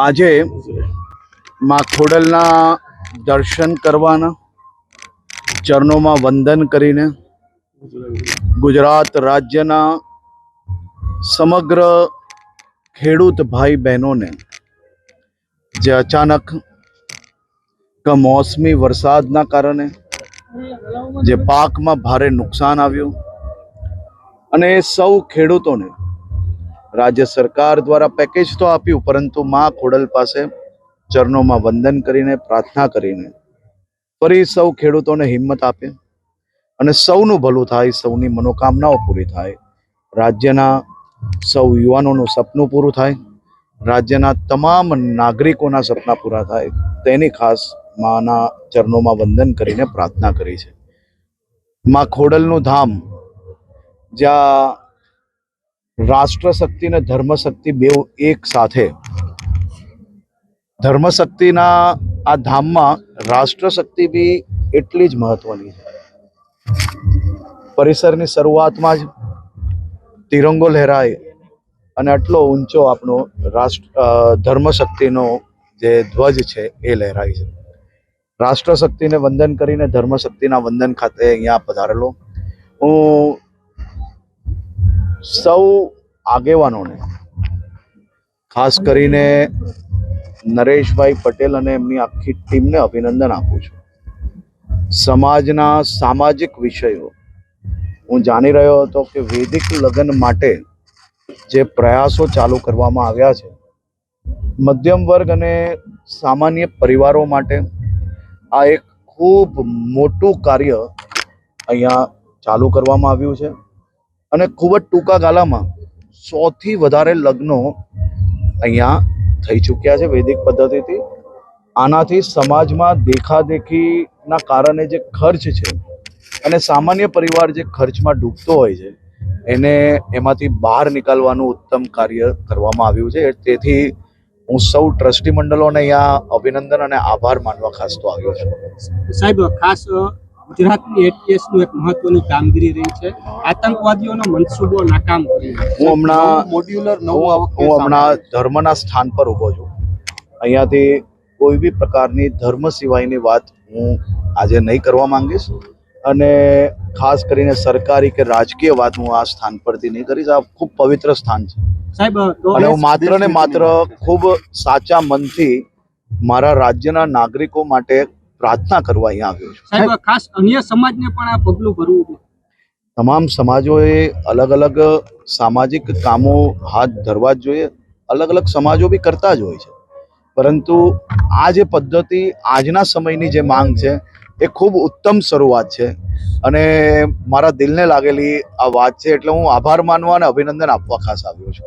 આજે માં દર્શન કરવાના, ચરણોમાં વંદન કરીને ગુજરાત રાજ્યના સમગ્ર ખેડૂત ભાઈ બહેનોને, જે અચાનક કમોસમી વરસાદના કારણે જે પાકમાં ભારે નુકસાન આવ્યું અને એ સૌ ખેડૂતોને રાજ્ય સરકાર દ્વારા પેકેજ તો આપ્યું, પરંતુ મા ખોડલ પાસે ચરણોમાં વંદન કરીને, પ્રાર્થના કરીને ફરી સૌ ખેડૂતોને હિંમત આપે અને સૌનું ભલું થાય, સૌની મનોકામનાઓ પૂરી થાય. રાજ્યના સૌ યુવાનોનું સપનું પૂરું થાય, રાજ્યના તમામ નાગરિકોના સપના પૂરા થાય. તેની ખાસ માના ચરણોમાં વંદન કરીને પ્રાર્થના કરી છે. માં ખોડલનું ધામ, જ્યાં રાષ્ટ્ર શક્તિ અને ધર્મ શક્તિ બેઉ એક સાથે. ધર્મ શક્તિના આ ધામમાં રાષ્ટ્ર શક્તિ બી એટલી જ મહત્વની છે. પરિસરની શરૂઆતમાં જ તિરંગો લહેરાય અને આટલો ઊંચો આપણો રાષ્ટ્ર ધર્મ શક્તિનો જે ધ્વજ છે એ લહેરાય છે. રાષ્ટ્ર શક્તિને વંદન કરીને ધર્મ શક્તિના વંદન ખાતે અહીંયા પધારેલો. હું સૌ આગેવાનોને, ખાસ કરીને નરેશભાઈ પટેલ અને એમની આખી ટીમને અભિનંદન આપું છું. સમાજના સામાજિક વિષયો, હું જાણી રહ્યો હતો કે વૈદિક લગ્ન માટે જે પ્રયાસો ચાલુ કરવામાં આવ્યા છે, મધ્યમ વર્ગ અને સામાન્ય પરિવારો માટે આ એક ખૂબ મોટું કાર્ય અહીંયા ચાલુ કરવામાં આવ્યું છે. અને ખૂબ જ ટૂંકા ગાળામાં સોથી વધારે લગ્નો અહીંયા થઈ ચૂક્યા છે વૈદિક પદ્ધતિથી. આનાથી સમાજમાં દેખાદેખીના કારણે જે ખર્ચ છે અને સામાન્ય પરિવાર જે ખર્ચમાં ડૂબતો હોય છે, એને એમાંથી બહાર નીકાળવાનું ઉત્તમ કાર્ય કરવામાં આવ્યું છે. તેથી હું સૌ ટ્રસ્ટી મંડળોને અહીંયા અભિનંદન અને આભાર માનવા ખાસ તો આવ્યો છું. સાહેબ, ખાસ ગુજરાતની એટીએસનું એક મહત્વની કામગીરી રહી છે. આતંકવાદીઓનો મનસૂબો નાકામ કરી હું હમણાં મોડ્યુલર હું હું હમણાં ધર્મના સ્થાન પર ઊભો છું. અહીંયાથી કોઈ બી પ્રકારની ધર્મ સિવાયની વાત હું આજે નહીં કરવા માંગીશ. અને ખાસ કરીને સરકારી કે રાજકીય વાત હું આ સ્થાન પરથી નહીં કરીશ. આ ખૂબ પવિત્ર સ્થાન છે. સાહેબ અને હું માત્ર ને માત્ર ખૂબ સાચા મનથી મારા રાજ્યના નાગરિકો માટે પ્રાર્થના કરવા અહીંયા આવ્યો છું. સાહેબ ખાસ અન્ય સમાજને પણ આ પગલું ભરવું તમામ સમાજોએ અલગ અલગ સામાજિક કામો હાથ ધરવા જ જોઈએ. અલગ અલગ સમાજો બી કરતા જ હોય છે. પરંતુ આ જે પદ્ધતિ આજના સમયની જે માંગ છે એ ખૂબ ઉત્તમ શરૂઆત છે. અને મારા દિલને લાગેલી આ વાત છે એટલે હું આભાર માનવા અને અભિનંદન આપવા ખાસ આવ્યો છું.